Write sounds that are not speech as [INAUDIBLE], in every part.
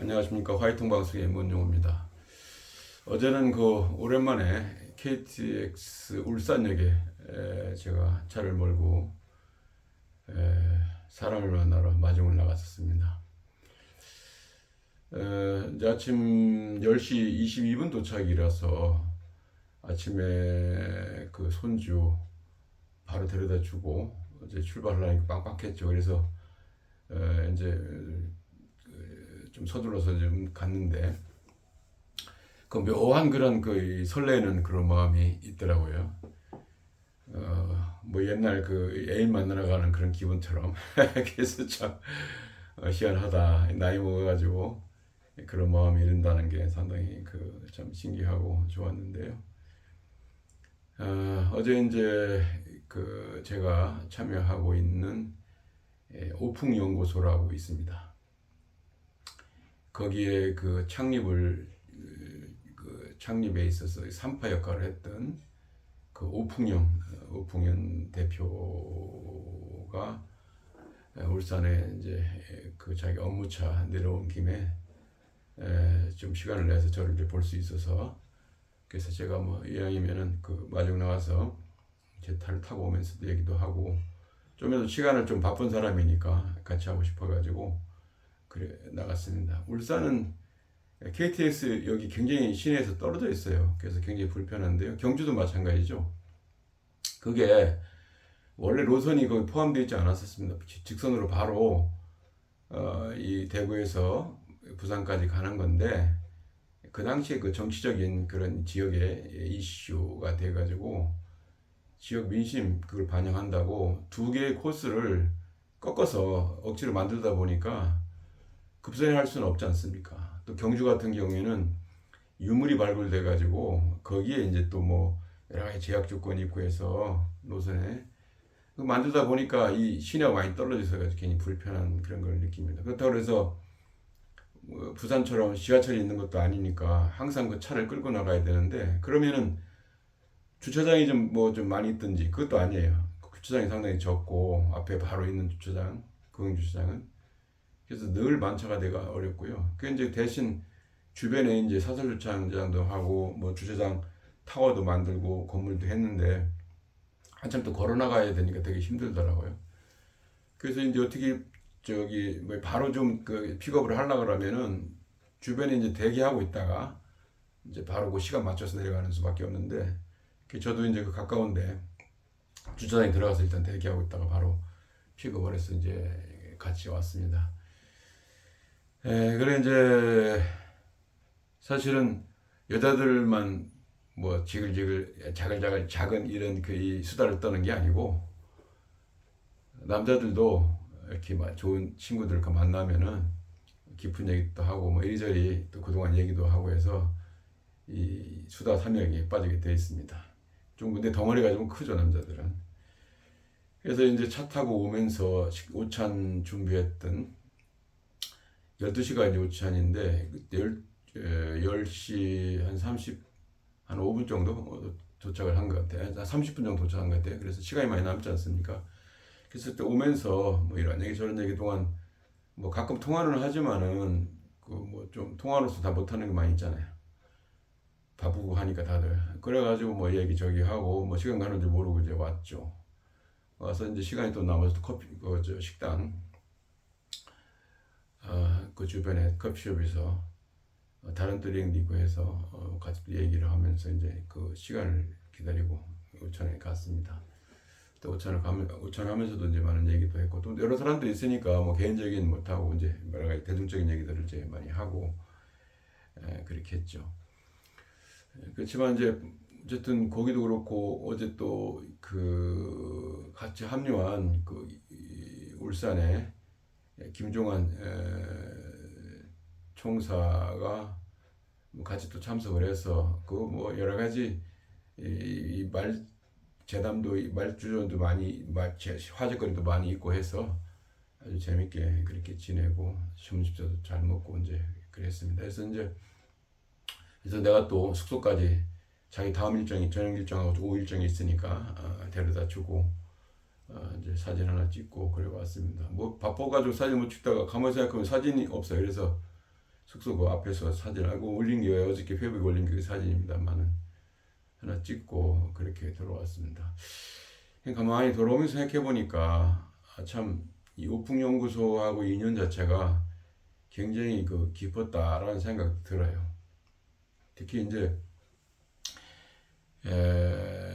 안녕하십니까 화이팅 방송의 문용호입니다. 어제는 그 오랜만에 KTX 울산역에 에, 제가 차를 몰고 에, 사람을 만나러 마중을 나갔었습니다. 에, 이제 아침 10시 22분 도착이라서 아침에 그 손주 바로 데려다 주고 이제 출발하려니까 빡빡했죠. 그래서 에, 이제 좀 서둘러서 좀 갔는데 그 묘한 그런 그 설레는 그런 마음이 있더라고요. 어, 뭐 옛날 그 애인 만나러 가는 그런 기분처럼 [LAUGHS] 그래서 참 어, 희한하다 나이 먹어가지고 그런 마음이 이른다는 게 상당히 그 참 신기하고 좋았는데요. 어, 어제 이제 그 제가 참여하고 있는 예, 오풍 연구소라고 있습니다. 거기에 그 창립을 그 창립에 있어서 산파 역할을 했던 그 오풍영 오풍현 대표가 울산에 이제 그 자기 업무차 내려온 김에 에, 좀 시간을 내서 저를 이제 볼 수 있어서 그래서 제가 뭐 이왕이면은 그 마중 나와서 제 차를 타고 오면서 얘기도 하고 좀이라도 시간을 좀 바쁜 사람이니까 같이 하고 싶어가지고 그래 나갔습니다. 울산은 KTX 여기 굉장히 시내에서 떨어져 있어요. 그래서 굉장히 불편한데요. 경주도 마찬가지죠. 그게 원래 노선이 거기 포함되어 있지 않았었습니다. 직선으로 바로 어, 이 대구에서 부산까지 가는 건데 그 당시에 그 정치적인 그런 지역의 이슈가 돼가지고 지역 민심 그걸 반영한다고 두 개의 코스를 꺾어서 억지로 만들다 보니까 급선회할 수는 없지 않습니까? 또 경주 같은 경우에는 유물이 발굴돼 가지고 거기에 이제 또 뭐 여러 가지 제약 조건이 있고 해서 노선에 그 만들다 보니까 이 시내가 많이 떨어져서 괜히 불편한 그런 걸 느낍니다. 그렇다고 해서 뭐 부산처럼 지하철이 있는 것도 아니니까 항상 그 차를 끌고 나가야 되는데 그러면은 주차장이 좀 뭐좀 많이 있든지 그것도 아니에요. 그 주차장이 상당히 적고 앞에 바로 있는 주차장, 공영 주차장은 그래서 늘 만차가 내가 어렵고요. 그 이제 대신 주변에 이제 사설 주차장도 하고 뭐 주차장 타워도 만들고 건물도 했는데 한참 또 걸어 나가야 되니까 되게 힘들더라고요. 그래서 이제 어떻게 저기 뭐 바로 좀 그 픽업을 하려 그러면은 주변에 이제 대기하고 있다가 이제 바로 그 시간 맞춰서 내려가는 수밖에 없는데 그 저도 이제 그 가까운데 주차장에 들어가서 일단 대기하고 있다가 바로 픽업을 해서 이제 같이 왔습니다. 에, 그래 이제 사실은 여자들만 뭐 지글지글 자글자글 작은 이런 그 이 수다를 떠는 게 아니고 남자들도 이렇게 막 좋은 친구들 과 만나면은 깊은 얘기도 하고 뭐 이리저리 또 그동안 얘기도 하고 해서 이 수다 삼형이 빠지게 돼 있습니다. 좀 근데 덩어리가 좀 크죠 남자들은. 그래서 이제 차 타고 오면서 식- 오찬 준비했던 12시가 이제 오찬인데 열, 에, 10시 한 30, 한 5분 정도 어, 도착을 한 것 같아요. 한 30분 정도 도착한 것 같아요. 그래서 시간이 많이 남지 않습니까? 그래서 또 오면서 뭐 이런 얘기 저런 얘기 동안 뭐 가끔 통화는 하지만은 그 뭐 좀 통화로서 다 못하는 게 많이 있잖아요. 바쁘고 하니까 다들 그래가지고 뭐 얘기 저기 하고 뭐 시간 가는 줄 모르고 이제 왔죠. 와서 이제 시간이 또 남아서 또 커피 그저 식당 어, 그 주변에 커피숍에서 어, 다른 또래도 있고 해서 어, 같이 또 얘기를 하면서 이제 그 시간을 기다리고 오천에 갔습니다. 또 오천을 가면 오천 하면서도 이제 많은 얘기도 했고 또 여러 사람들이 있으니까 뭐 개인적인 못하고 이제 여러 가지 대중적인 얘기들을 이제 많이 하고 에, 그렇게 했죠. 에, 그렇지만 이제 어쨌든 거기도 그렇고 어제 또 그 같이 합류한 그 이- 울산에 김종환 에, 총사가 뭐 같이 또 참석을 해서 그 뭐 여러 가지 이말 재담도 이 말주전도 많이 화제거리도 많이 있고 해서 아주 재밌게 그렇게 지내고 점심도 잘 먹고 이제 그랬습니다. 그래서 이제 그래서 내가 또 숙소까지 자기 다음 일정이 저녁 일정하고 오후 일정이 있으니까 어, 데려다 주고 어, 이제 사진 하나 찍고 그래 왔습니다. 뭐 바빠가지고 사진 못 찍다가 가만히 생각하면 사진이 없어요. 그래서 숙소 그 앞에서 사진하고 올린 게 어저께 페북에 올린 게 사진입니다만은 하나 찍고 그렇게 들어왔습니다. 가만히 돌아오면서 생각해 보니까 아, 참이 오풍연구소하고 인연 자체가 굉장히 그 깊었다라는 생각 들어요. 특히 이제 에,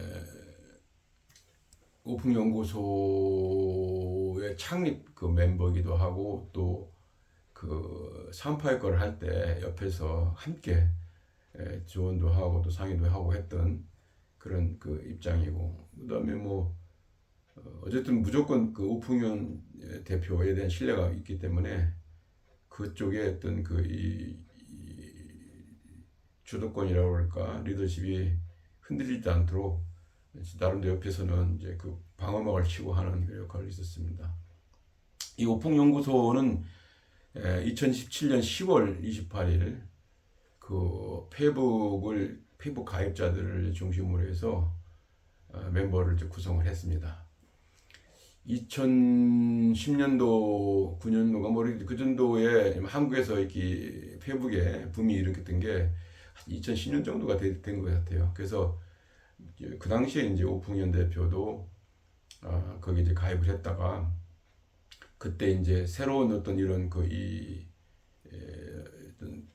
오풍연구소의 창립 그 멤버이기도 하고 또그 삼파의 거를 할 때 옆에서 함께 에, 지원도 하고 또 상의도 하고 했던 그런 그 입장이고 그다음에 뭐 어, 어쨌든 무조건 그 오풍현 대표에 대한 신뢰가 있기 때문에 그쪽에 어떤 그이 주도권이라고 할까 리더십이 흔들리지 않도록 나름대로 옆에서는 이제 그 방어막을 치고 하는 그 역할을 있었습니다. 이 오풍 연구소는 2017년 10월 28일 그 페북을 페북 가입자들을 중심으로 해서 어, 멤버를 구성을 했습니다. 2010년도, 9년도가 뭐그 정도에 한국에서 이렇게 페북에 붐이 일으켰던 게 2010년 정도가 된 것 같아요. 그래서 그 당시에 이제 오풍현 대표도 아, 거기 이제 가입을 했다가 그때 이제 새로운 어떤 이런 그이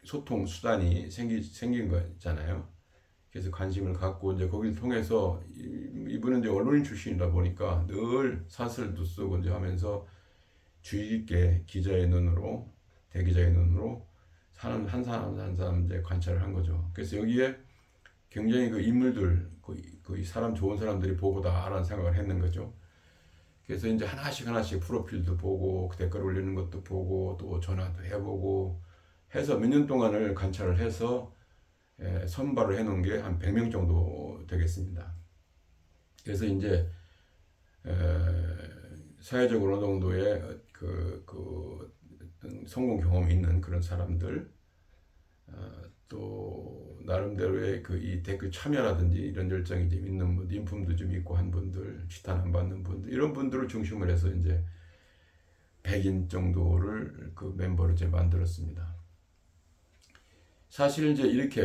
소통 수단이 생기 생긴 거잖아요. 그래서 관심을 갖고 이제 거기를 통해서 이분은 이제 언론인 출신이다 보니까 늘 사설도 쓰고 이제 하면서 주의 깊게 기자의 눈으로 대기자의 눈으로 사람 한 사람 한 사람 이제 관찰을 한 거죠. 그래서 여기에 굉장히 그 인물들 그, 그 사람 좋은 사람들이 보고다라는 생각을 했는 거죠. 그래서 이제 하나씩 하나씩 프로필도 보고 그 댓글 올리는 것도 보고 또 전화도 해보고 해서 몇 년 동안을 관찰을 해서 예, 선발을 해놓은 게 한 100명 정도 되겠습니다. 그래서 이제 에, 사회적으로 어느 정도의 그, 그 성공 경험이 있는 그런 사람들 어, 또 나름대로의 그 이 댓글 참여라든지 이런 열정이 좀 있는 분, 인품도 좀 있고 한 분들, 지탄 안 받는 분들 이런 분들을 중심으로 해서 이제 100인 정도를 그 멤버를 이제 만들었습니다. 사실 이제 이렇게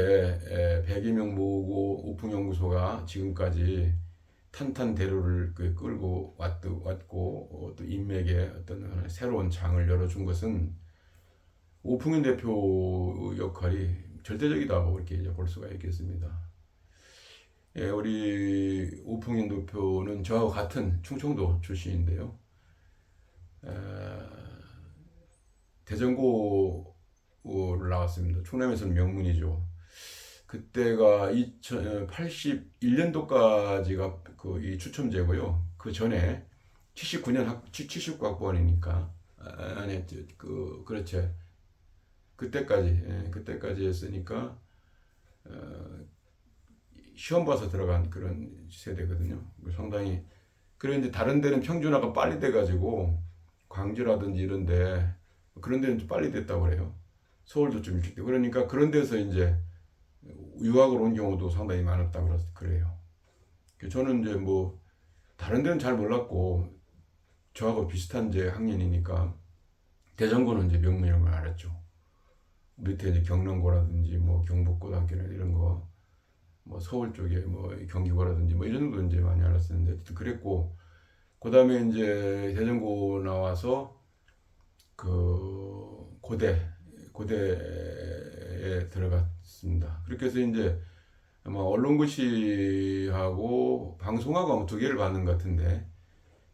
100여명 모으고 오픈연구소가 지금까지 탄탄대로를 그 끌고 왔고 어, 또 인맥에 어떤 새로운 장을 열어준 것은 오풍현 대표 역할이 절대적이다고 이렇게 이제 볼 수가 있겠습니다. 예, 우리 오풍현 대표는 저하고 같은 충청도 출신인데요. 에, 대전고를 나왔습니다. 충남에서는 명문이죠. 그때가 2081년도까지가 그 이 추첨제고요. 그 전에 79년 학 79학번이니까 아니 그 그렇죠. 그때까지 예, 그때까지 했으니까 어, 시험 봐서 들어간 그런 세대거든요. 상당히 그런데 다른 데는 평준화가 빨리 돼가지고 광주라든지 이런데 그런 데는 좀 빨리 됐다고 그래요. 서울도 좀 일찍 돼. 그러니까 그런 데서 이제 유학을 온 경우도 상당히 많았다고 그래요. 저는 이제 뭐 다른 데는 잘 몰랐고 저하고 비슷한 이제 학년이니까 대전고는 이제 명문이라는 걸 알았죠. 밑에 이제 경남고라든지 뭐 경북고등학교나 이런 거, 뭐 서울 쪽에 뭐 경기고라든지 뭐 이런 거 이제 많이 알았었는데 그랬고 그 다음에 이제 대전고 나와서 그 고대 고대에 들어갔습니다. 그렇게 해서 이제 아마 언론고시하고 방송하고 아마 두 개를 받는 것 같은데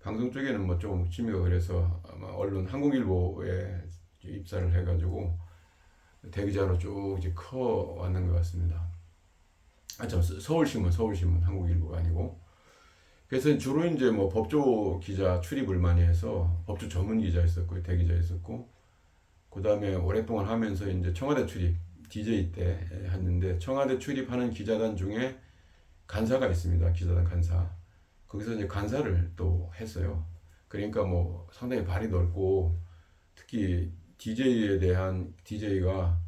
방송 쪽에는 뭐 조금 취미가 그래서 아마 언론 한국일보에 입사를 해가지고 대기자로 쭉 이제 커 왔는 것 같습니다. 아, 참, 서울신문, 서울신문, 한국일보가 아니고. 그래서 주로 이제 뭐 법조 기자 출입을 많이 해서 법조 전문 기자 있었고, 대기자 있었고, 그 다음에 오랫동안 하면서 이제 청와대 출입, DJ 때 했는데, 청와대 출입하는 기자단 중에 간사가 있습니다. 기자단 간사. 거기서 이제 간사를 또 했어요. 그러니까 뭐 상당히 발이 넓고, 특히 DJ에 대한 DJ가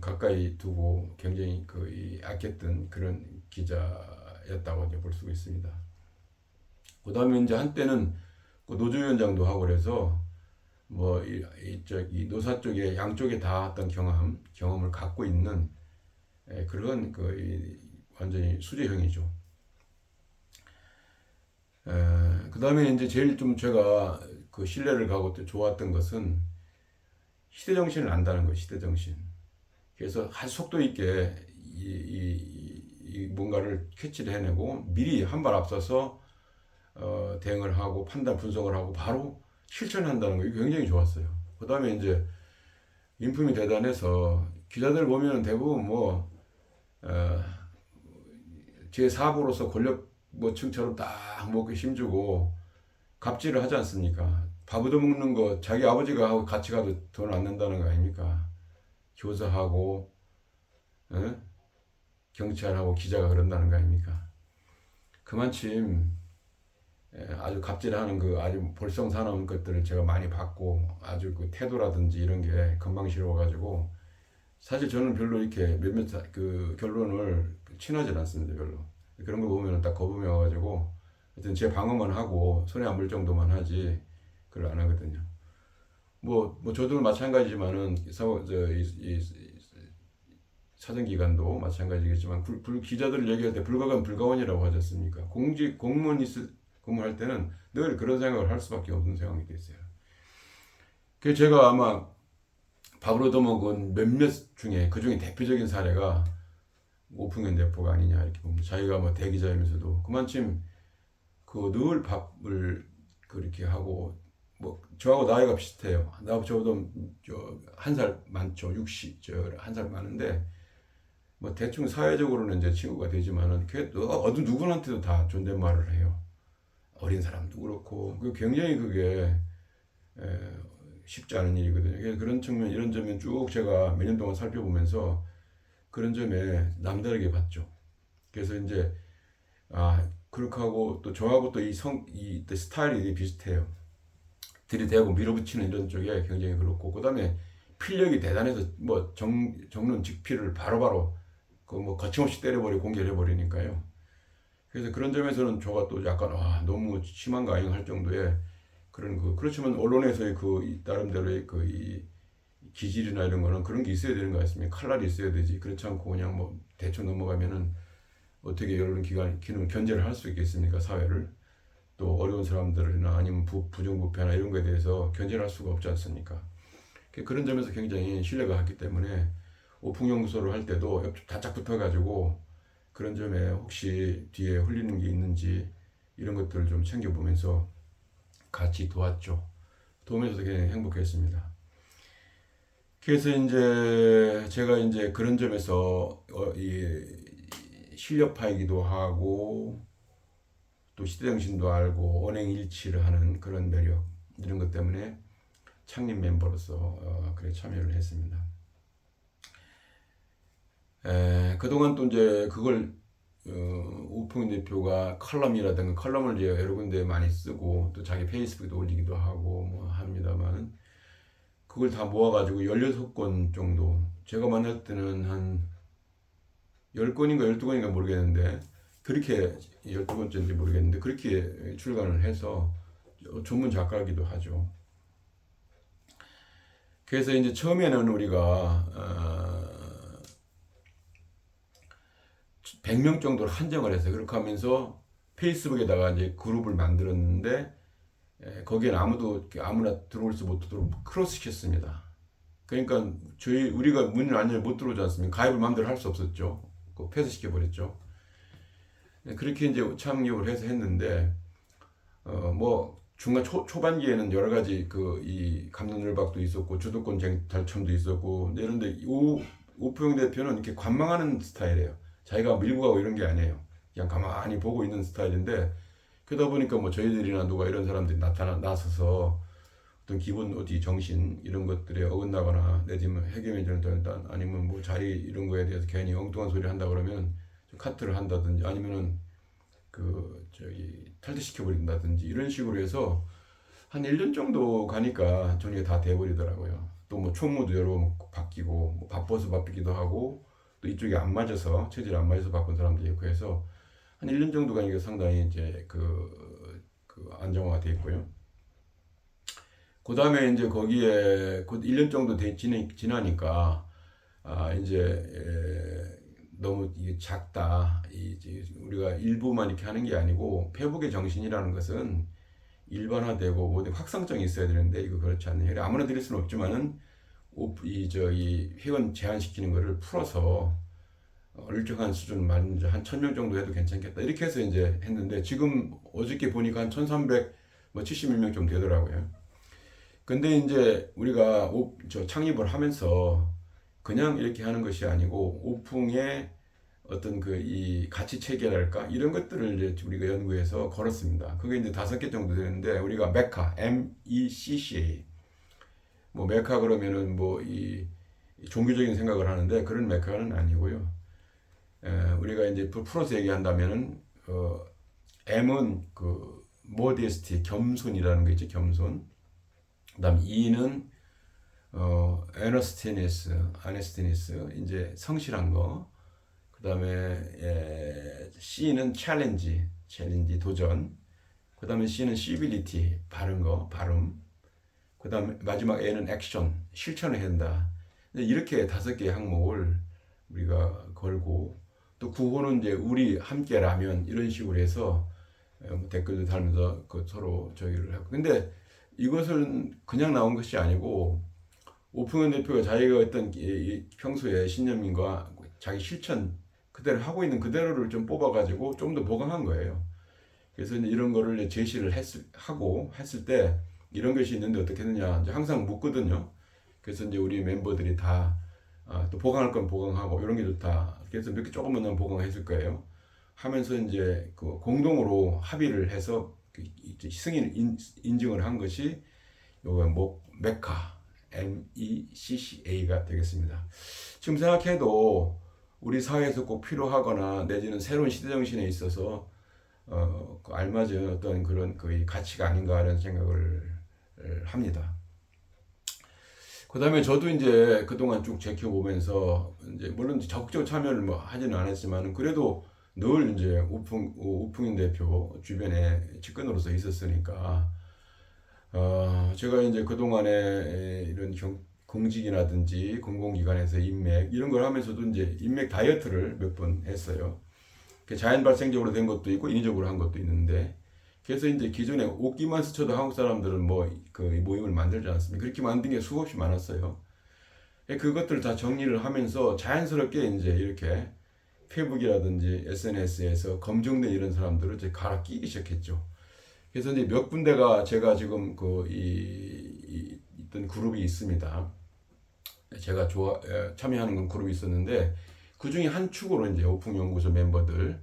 가까이 두고 굉장히 그 아꼈던 그런 기자였다고 이제 볼 수 있습니다. 그 다음에 이제 한때는 그 노조위원장도 하고 그래서 뭐, 이, 이, 노사 쪽에 양쪽에 다 어떤 경험, 경험을 갖고 있는 에, 그런 그, 이, 완전히 수제형이죠. 그 다음에 이제 제일 좀 제가 그 신뢰를 가고 또 좋았던 것은 시대 정신을 안다는 거예요, 시대 정신. 그래서 아주 속도 있게 이, 이, 이 뭔가를 캐치를 해내고 미리 한 발 앞서서 어, 대응을 하고 판단 분석을 하고 바로 실천한다는 거 굉장히 좋았어요. 그 다음에 이제 인품이 대단해서 기자들 보면 대부분 뭐 어, 제 사부로서 권력 뭐층처럼 딱 먹고 힘주고 갑질을 하지 않습니까? 밥 얻어먹는 거 자기 아버지가 하고 같이 가도 돈 안 낸다는 거 아닙니까? 교사하고 어? 경찰하고 기자가 그런다는 거 아닙니까? 그만큼 예, 아주 갑질하는 그 아주 볼썽사나운 것들을 제가 많이 봤고 아주 그 태도라든지 이런 게 건방스러워가지고 사실 저는 별로 이렇게 몇몇 사- 그 결론을 친하지 않습니다 별로 그런 거 보면 딱 거부해 와가지고 하여튼 제 방어만 하고 손에 안물 정도만 하지 그걸 안 하거든요 뭐, 뭐 저도 마찬가지지만은 사정기관도 마찬가지겠지만 불, 불- 기자들 얘기할 때 불가관 불가원이라고 하지 않습니까? 공직 공무원 있을 근무할 때는 늘 그런 생각을 할 수밖에 없는 상황이 됐어요. 그 제가 아마 밥을 얻어먹은 몇몇 중에 그 중에 대표적인 사례가 오풍현 대표가 아니냐 이렇게 봅니다. 자기가 뭐 대기자이면서도 그만큼 그 늘 밥을 그렇게 하고 뭐 저하고 나이가 비슷해요. 나 저보다 한 살 많죠. 60, 저한 살 많은데 뭐 대충 사회적으로는 이제 친구가 되지만은 그 어느 누구한테도 다 존댓말을 해요. 어린 사람도 그렇고 그 굉장히 그게 에, 쉽지 않은 일이거든요. 그런 측면 이런 점은 쭉 제가 몇 년 동안 살펴보면서 그런 점에 남다르게 봤죠. 그래서 이제 아 그렇게 하고 또 저하고 또 이 성이 스타일이 비슷해요. 들이대고 밀어붙이는 이런 쪽에 굉장히 그렇고 그다음에 필력이 대단해서 뭐 정, 정론 직필을 바로바로 그 뭐 거침없이 때려버리고 공개해 버리니까요. 그래서 그런 점에서는 저가 또 약간 와 너무 심한가 아닌가 할 정도의 그런 그 그렇지만 언론에서의 그이 나름대로의 그 이 기질이나 이런 거는 그런 게 있어야 되는 거 같습니다. 칼날이 있어야 되지. 그렇지 않고 그냥 뭐 대충 넘어가면은 어떻게 여론 기관 기능 견제를 할 수 있겠습니까 사회를 또 어려운 사람들이나 아니면 부, 부정부패나 이런 거에 대해서 견제를 할 수가 없지 않습니까? 그- 그런 점에서 굉장히 신뢰가 갔기 때문에 오풍연구소를 할 때도 옆 바짝 붙어가지고 그런 점에 혹시 뒤에 흘리는 게 있는지 이런 것들을 좀 챙겨보면서 같이 도왔죠. 도우면서 굉장히 행복했습니다. 그래서 이제 제가 이제 그런 점에서 어, 이 실력파이기도 하고 또 시대정신도 알고 언행일치를 하는 그런 매력 이런 것 때문에 창립 멤버로서 어, 그래 참여를 했습니다. 에, 그동안 또 이제 그걸 어, 우풍 대표가 컬럼이라든가 컬럼을 이제 여러 군데 많이 쓰고 또 자기 페이스북에도 올리기도 하고 뭐 합니다만 그걸 다 모아가지고 16권 정도 제가 만날 때는 한 10권인가 12권인가 모르겠는데 그렇게 12번째인지 모르겠는데 그렇게 출간을 해서 전문 작가기도 하죠. 그래서 이제 처음에는 우리가 어, 100명 정도로 한정을 했어요. 그렇게 하면서 페이스북에다가 이제 그룹을 만들었는데 에, 거기엔 아무도 아무나 들어올 수 못하도록 크로스 시켰습니다. 그러니까 저희 우리가 문을 완전히 못 들어오지 않습니까? 가입을 마음대로 할 수 없었죠. 그 폐쇄시켜 버렸죠. 네, 그렇게 이제 창립을 해서 했는데 어 뭐 중간 초, 초반기에는 여러 가지 그 이 감론을박도 있었고 주도권 쟁탈청도 있었고 이런데 오 오포영 대표는 이렇게 관망하는 스타일이에요. 자기가 밀고 가고 이런 게 아니에요. 그냥 가만히 보고 있는 스타일인데 그러다 보니까 뭐 저희들이나 누가 이런 사람들이 나타나 나서서 어떤 기본 어디 정신 이런 것들에 어긋나거나 내지면 해결해주는 일단 아니면 뭐 자리 이런 거에 대해서 괜히 엉뚱한 소리 한다 그러면 좀 카트를 한다든지 아니면은 그 저기 탈퇴시켜 버린다든지 이런 식으로 해서 한 1년 정도 가니까 정리가 다 돼 버리더라고요. 또 뭐 총무도 여러 번 바뀌고 뭐 바빠서 바뀌기도 하고 또 이쪽이 안 맞아서 체질이 안 맞아서 바꾼 사람도 있고 해서 한 1년 정도 가니까 상당히 이제 그, 그 안정화가 돼 있고요. 그 다음에 이제 거기에 곧 1년 정도 돼, 지내, 지나니까, 아, 이제, 에, 너무 작다. 우리가 일부만 이렇게 하는 게 아니고, 페북의 정신이라는 것은 일반화되고 모든 확산성이 있어야 되는데, 이거 그렇지 않네요. 아무나 드릴 수는 없지만은, 오- 이, 저, 이 회원 제한시키는 거를 풀어서, 일정한 수준 만, 한 1000명 정도 해도 괜찮겠다. 이렇게 해서 이제 했는데, 지금 어저께 보니까 한 1300, 뭐 71명 좀 되더라고요. 근데 이제 우리가 오, 저 창립을 하면서 그냥 이렇게 하는 것이 아니고 오풍의 어떤 그 이 가치 체계랄까 이런 것들을 이제 우리가 연구해서 걸었습니다. 그게 이제 다섯 개 정도 되는데 우리가 메카 M E C C 뭐 메카 그러면은 뭐 이 종교적인 생각을 하는데 그런 메카는 아니고요. 에, 우리가 이제 풀어서 얘기한다면은 어, M은 그 모데스티 겸손이라는 거 있죠 겸손. 그다음 E는 어 에너스티니스, 아네스티니스 이제 성실한 거. 그 다음에 에, C는 챌린지, 챌린지 도전. 그 다음에 C는 시빌리티 바른 거, 발음. 그 다음에 마지막 N은 액션, 실천을 해야 된다. 이렇게 다섯 개의 항목을 우리가 걸고 또 구호는 이제 우리 함께라면 이런 식으로 해서 어, 뭐 댓글도 달면서 그 서로 저기를 하고 근데 이것은 그냥 나온 것이 아니고 오픈원 대표가 자기가 이 평소에 신념인과 자기 실천 그대로 하고 있는 그대로를 좀 뽑아가지고 좀 더 보강한 거예요. 그래서 이런 거를 제시를 했을, 하고 했을 때 이런 것이 있는데 어떻게 했느냐 이제 항상 묻거든요. 그래서 이제 우리 멤버들이 다 아, 또 보강할 건 보강하고 이런 게 좋다. 그래서 몇 개 조금만 더 보강했을 거예요. 하면서 이제 그 공동으로 합의를 해서 그 승인 인, 인증을 한 것이 요거 뭐 메카 M E C C A가 되겠습니다. 지금 생각해도 우리 사회에서 꼭 필요하거나 내지는 새로운 시대 정신에 있어서 어, 그 알맞은 어떤 그런 그 가치가 아닌가 하는 생각을 합니다. 그 다음에 저도 이제 그동안 쭉 지켜보면서 이제 물론 적극적 참여를 뭐 하지는 않았지만 그래도 늘 이제 우풍 우풍인 대표 주변에 측근으로서 있었으니까 어 제가 이제 그 동안에 이런 경, 공직이라든지 공공기관에서 인맥 이런 걸 하면서도 이제 인맥 다이어트를 몇 번 했어요. 그 자연 발생적으로 된 것도 있고 인위적으로 한 것도 있는데 그래서 이제 기존에 옷기만 스쳐도 한국 사람들은 뭐 그 모임을 만들지 않습니까? 그렇게 만든 게 수없이 많았어요. 예, 그것들을 다 정리를 하면서 자연스럽게 이제 이렇게 페북이라든지 SNS에서 검증된 이런 사람들을 이제 갈아 끼기 시작했죠. 그래서 이제 몇 군데가 제가 지금 그 이 있던 그룹이 있습니다. 제가 좋아 에, 참여하는 건 그룹이 있었는데 그 중에 한 축으로 이제 오픈 연구소 멤버들을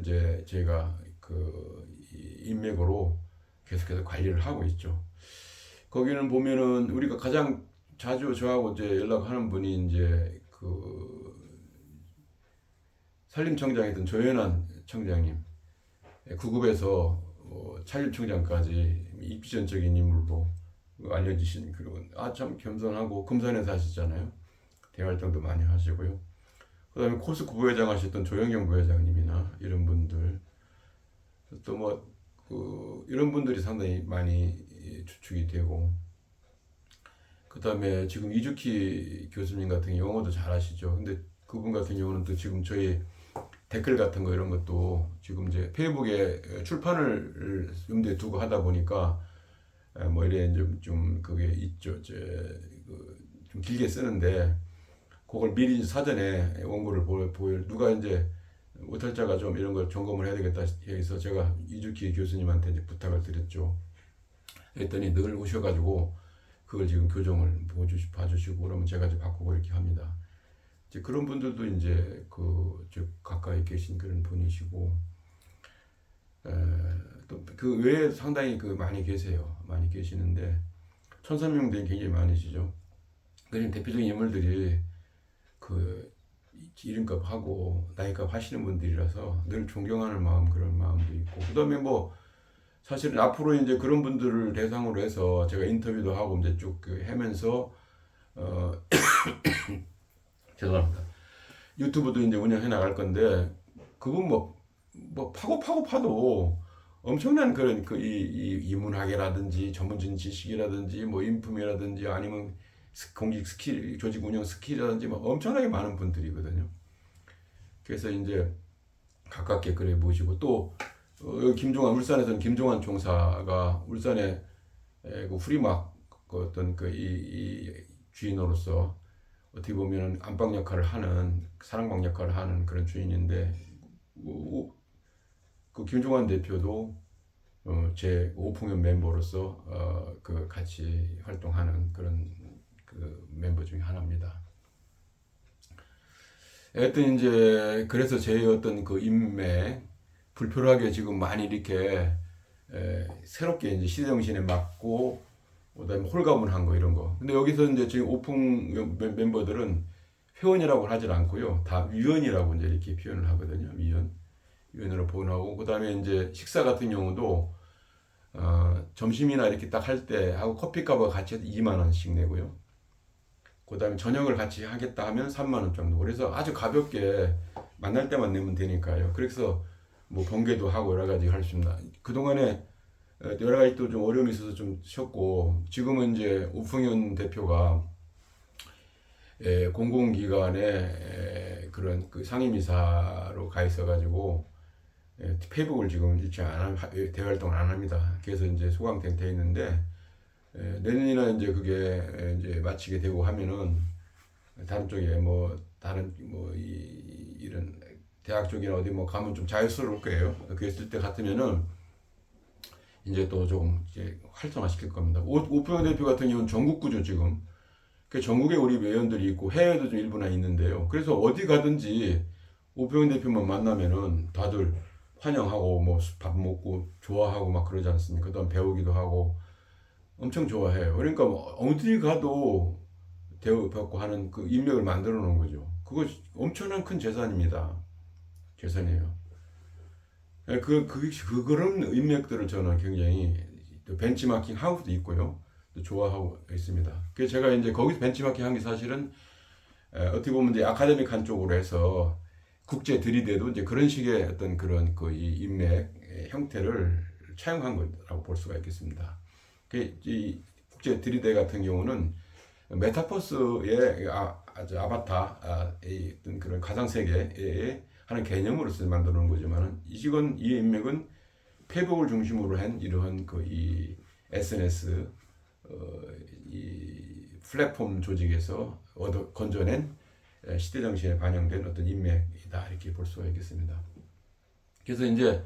이제 제가 그이 인맥으로 계속해서 관리를 하고 있죠. 거기는 보면은 우리가 가장 자주 저하고 이제 연락하는 분이 이제 그 산림청장이던 조현환 청장님 구급에서 어, 찬림청장까지 입지전적인 인물로 알려지신 그런 아참 겸손하고 금산에 사시잖아요. 대활동도 많이 하시고요. 그다음에 코스코 부회장 하셨던 조영경 부회장님이나 이런 분들 또뭐 그 이런 분들이 상당히 많이 추측이 되고 그다음에 지금 이주키 교수님 같은 경우 영어도 잘하시죠. 근데 그분 같은 경우는 또 지금 저희 댓글 같은 거 이런 것도 지금 이제 페이북에 출판을 염두에 두고 하다 보니까 에, 뭐 이래 좀, 좀 그게 있죠. 이제 그좀 길게 쓰는데 그걸 미리 사전에 원고를 보, 보여 누가 이제 오탈자가 좀 이런 걸 점검을 해야 되겠다 해서 제가 이주키 교수님한테 이제 부탁을 드렸죠. 했더니 늘 오셔가지고 그걸 지금 교정을 보주 봐주시고 그러면 제가 이제 바꾸고 이렇게 합니다. 이제 그런 분들도 이제 그저 가까이 계신 그런 분이시고 또 그 외에 상당히 그 많이 계세요. 많이 계시는데 천삼명들이 굉장히 많으시죠. 그런 대표적인 인물들이 그 이름값 하고 나이값 하시는 분들이라서 늘 존경하는 마음 그런 마음도 있고 그다음에 뭐 사실은 앞으로 이제 그런 분들을 대상으로 해서 제가 인터뷰도 하고 이제 쭉그 하면서 어 죄송합니다 유튜브도 이제 운영해 나갈 건데 그분 뭐뭐 파고 파고 파도 엄청난 그런 그 이, 이 이문학이라든지 전문적인 지식이라든지 뭐 인품이라든지 아니면 스- 공직 스킬, 조직 운영 스킬이라든지 뭐 엄청나게 많은 분들이거든요. 그래서 이제 가깝게 그래 보시고 또 어, 김종환 울산에서는 김종환 총사가 울산에 에, 그 후리막 그 어떤 그이이 주인으로서 어떻게 보면은 안방 역할을 하는 사랑방 역할을 하는 그런 주인인데 우- 우- 그 김종환 대표도 어, 제 오풍연 멤버로서 어, 그 같이 활동하는 그런 그 멤버 중에 하나입니다. 하여튼 이제 그래서 제 어떤 그 인맥 불필요하게 지금 많이 이렇게 에, 새롭게 이제 시대 정신에 맞고 그다음에 홀가분한 거 이런 거. 근데 여기서 이제 지금 멤- 멤버들은 회원이라고 하질 않고요. 다 위원이라고 이제 이렇게 표현을 하거든요. 위원. 위원으로 보관하고 그다음에 이제 식사 같은 경우도 어, 점심이나 이렇게 딱 할 때 하고 커피값과 같이 해서 2만 원씩 내고요. 그다음에 저녁을 같이 하겠다 하면 3만 원 정도. 그래서 아주 가볍게 만날 때만 내면 되니까요. 그래서 뭐 번개도 하고 여러 가지 할 수 있나. 그동안에 어, 여러 가지 또 좀 어려움이 있어서 좀 쉬었고 지금은 이제 우풍현 대표가 에, 공공기관에 에, 그런 그 상임이사로 가 있어가지고 에, 페이북을 지금 일체 안 하- 에, 대활동을 안 합니다. 그래서 이제 소강된 돼 있는데 에, 내년이나 이제 그게 에, 이제 마치게 되고 하면은 다른 쪽에 뭐 다른 뭐 이, 이런 대학 쪽이나 어디 뭐 가면 좀 자유스러울 거예요. 그랬을 때 같으면은 이제 또 조금 이제 활성화 시킬 겁니다. 오- 오평 대표 같은 경우는 전국구죠 지금. 그 전국에 우리 회원들이 있고 해외도 좀 일부나 있는데요. 그래서 어디 가든지 오평 대표만 만나면은 다들 환영하고 뭐 밥 먹고 좋아하고 막 그러지 않습니까? 그다음 배우기도 하고 엄청 좋아해요. 그러니까 뭐 어디 가도 대우받고 하는 그 인맥을 만들어 놓은 거죠. 그거 엄청난 큰 재산입니다. 재산이에요. 예, 그, 그, 그, 그런 인맥들을 저는 굉장히 또 벤치마킹 하고도 있고요. 또 좋아하고 있습니다. 그래서 제가 이제 거기서 벤치마킹 한 게 사실은 에, 어떻게 보면 이제 아카데믹한 쪽으로 해서 국제 들이대도 이제 그런 식의 어떤 그런 그 이 인맥 의 형태를 차용한 거라고 볼 수가 있겠습니다. 그이 국제 들이대 같은 경우는 메타버스의 아, 아바타, 아, 이 어떤 그런 가상 세계에 하는 개념으로서 만들어 놓은 거지만은 이건 이 인맥은 페북을 중심으로 한 이러한 그 이 SNS 어, 이 플랫폼 조직에서 얻어 건져낸 에, 시대 정신에 반영된 어떤 인맥이다 이렇게 볼 수가 있겠습니다. 그래서 이제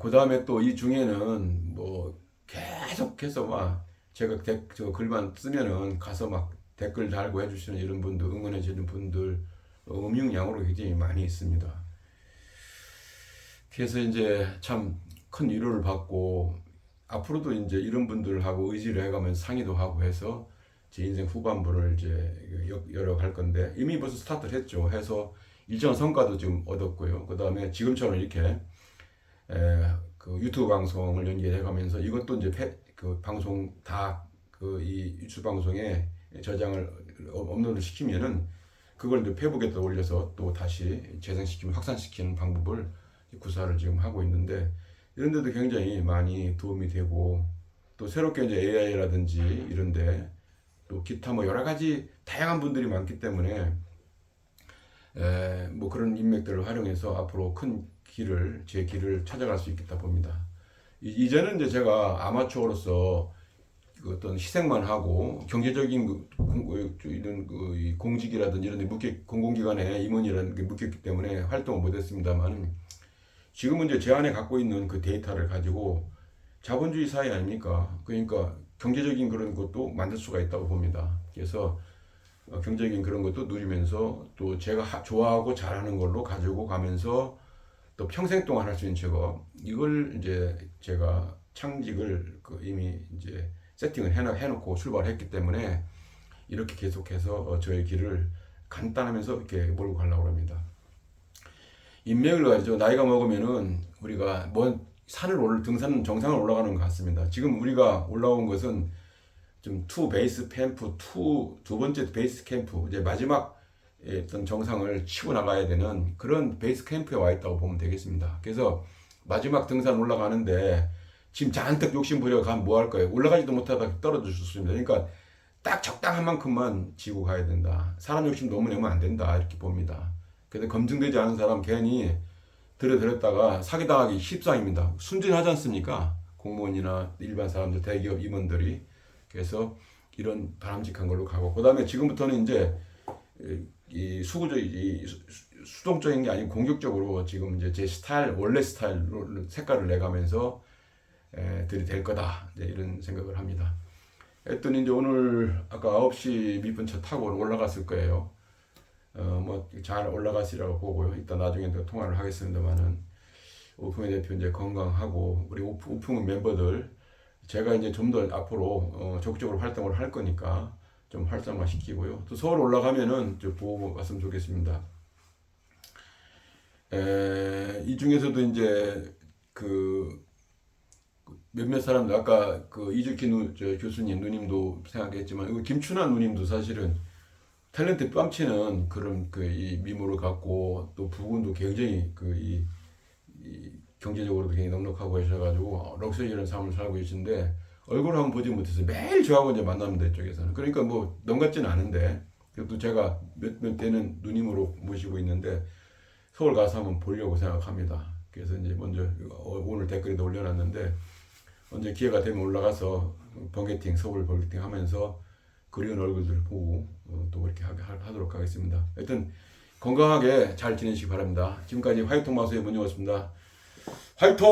그 다음에 또 이 중에는 뭐 계속해서 막 제가 데, 저 글만 쓰면은 가서 막 댓글 달고 해주시는 이런 분들 응원해 주는 분들 어, 음흉양으로 굉장히 많이 있습니다. 그래서 이제 참 큰 위로를 받고 앞으로도 이제 이런 분들하고 의지를 해가면 상의도 하고 해서 제 인생 후반부를 이제 역- 열어갈 건데 이미 벌써 스타트를 했죠. 해서 일정한 성과도 지금 얻었고요. 그 다음에 지금처럼 이렇게 에, 그 유튜브 방송을 연계해가면서 이것도 이제 페, 그 방송 다 그 이 유튜브 방송에 저장을 업- 업로드 시키면은 그걸 이제 페북에다 올려서 또 다시 재생시키면 확산시키는 방법을 구사를 지금 하고 있는데 이런 데도 굉장히 많이 도움이 되고 또 새롭게 이제 AI라든지 이런데 또 기타 뭐 여러 가지 다양한 분들이 많기 때문에 에, 뭐 그런 인맥들을 활용해서 앞으로 큰 길을 제 길을 찾아갈 수 있겠다 봅니다. 이- 이제는 이제 제가 아마추어로서 그 어떤 희생만 하고 경제적인 그, 공- 그, 이런 그, 이 공직이라든지 이런 데 묶여 공공기관에 임원이라는 게 묶였기 때문에 활동을 못했습니다만 지금은 이제 제 안에 갖고 있는 그 데이터를 가지고 자본주의 사회 아닙니까? 그러니까 경제적인 그런 것도 만들 수가 있다고 봅니다. 그래서 어, 경제적인 그런 것도 누리면서 또 제가 하- 좋아하고 잘하는 걸로 가지고 가면서 또 평생 동안 할 수 있는 직업 이걸 이제 제가 창직을 그 이미 이제 세팅을 해놓, 해놓고 출발했기 때문에 이렇게 계속해서 어, 저의 길을 간단하면서 이렇게 몰고 가려고 합니다. 인맥을 가지고 나이가 먹으면은 우리가 먼 산을 올 등산 정상을 올라가는 것 같습니다. 지금 우리가 올라온 것은 좀 투 베이스 캠프 투 두 번째 베이스 캠프 이제 마지막 예, 어떤 정상을 치고 나가야 되는 그런 베이스 캠프에 와 있다고 보면 되겠습니다. 그래서 마지막 등산 올라가는데 지금 잔뜩 욕심 부려 가면 뭐 할 거예요? 올라가지도 못하다 떨어질 수 있습니다. 그러니까 딱 적당한 만큼만 지고 가야 된다. 사람 욕심 너무 내면 안 된다. 이렇게 봅니다. 근데 검증되지 않은 사람 괜히 들여들었다가 사기당하기 십상입니다. 순진하지 않습니까? 공무원이나 일반 사람들, 대기업 임원들이. 그래서 이런 바람직한 걸로 가고. 그 다음에 지금부터는 이제 이 수구적, 이 수- 수동적인 게 아니고 공격적으로 지금 이제 제 스타일, 원래 스타일로 색깔을 내가면서 에, 들이댈 거다. 이제 이런 생각을 합니다. 했더니 이제 오늘 아까 9시 밑분차 타고 올라갔을 거예요. 어, 뭐 잘 올라가시라고 보고요. 이따 나중에 또 통화를 하겠습니다만은 오풍의 대표 이제 건강하고 우리 오풍, 멤버들 제가 이제 좀 더 앞으로 어, 적극적으로 활동을 할 거니까 좀 활성화 시키고요. 또 서울 올라가면은 좀 보고 왔으면 좋겠습니다. 에, 이 중에서도 이제 그 몇몇 사람들 아까 그 이주키 누, 저 교수님 누님도 생각했지만 이거 김춘하 누님도 사실은 탤런트 뺨치는 그런 그 이 미모를 갖고 또 부군도 굉장히 그이 이 경제적으로도 굉장히 넉넉하고 하셔가지고 럭셔리 이런 삶을 살고 계신데 얼굴 한번 보지 못해서 매일 저하고 이제 만납니다 이쪽에서는 그러니까 뭐 넘 같지는 않은데 그래도 제가 몇몇 때는 누님으로 모시고 있는데 서울 가서 한번 보려고 생각합니다. 그래서 이제 먼저 어, 오늘 댓글에도 올려놨는데 언제 기회가 되면 올라가서 번개팅 서울 번개팅 하면서 그리운 얼굴들 보고 어, 또 하- 하도록 하겠습니다. 하여튼 건강하게 잘 지내시기 바랍니다. 지금까지 화이팅 마수의 문이었습니다. 화이팅!